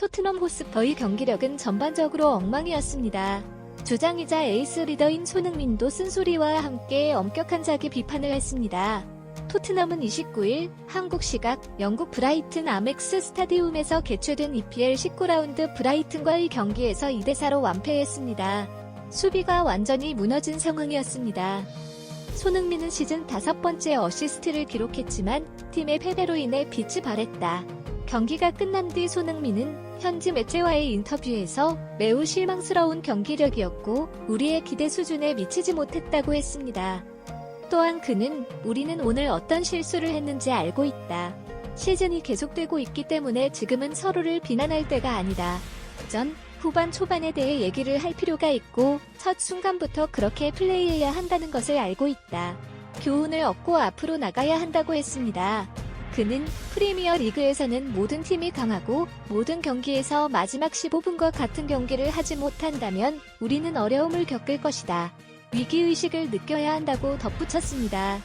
토트넘 호스퍼의 경기력은 전반적으로 엉망이었습니다. 주장이자 에이스 리더인 손흥민도 쓴소리와 함께 엄격한 자기 비판을 했습니다. 토트넘은 29일 한국 시각 영국 브라이튼 아멕스 스타디움에서 개최된 EPL 19라운드 브라이튼과의 경기에서 2대4로 완패했습니다. 수비가 완전히 무너진 상황이었습니다. 손흥민은 시즌 다섯 번째 어시스트를 기록했지만 팀의 패배로 인해 빛이 발했다. 경기가 끝난 뒤 손흥민은 현지 매체와의 인터뷰에서 매우 실망스러운 경기력이었고 우리의 기대 수준에 미치지 못했다고 했습니다. 또한 그는 우리는 오늘 어떤 실수를 했는지 알고 있다. 시즌이 계속되고 있기 때문에 지금은 서로를 비난할 때가 아니다. 전, 후반 초반에 대해 얘기를 할 필요가 있고 첫 순간부터 그렇게 플레이해야 한다는 것을 알고 있다. 교훈을 얻고 앞으로 나가야 한다고 했습니다. 그는 프리미어 리그에서는 모든 팀이 강하고 모든 경기에서 마지막 15분과 같은 경기를 하지 못한다면 우리는 어려움을 겪을 것이다. 위기의식을 느껴야 한다고 덧붙였습니다.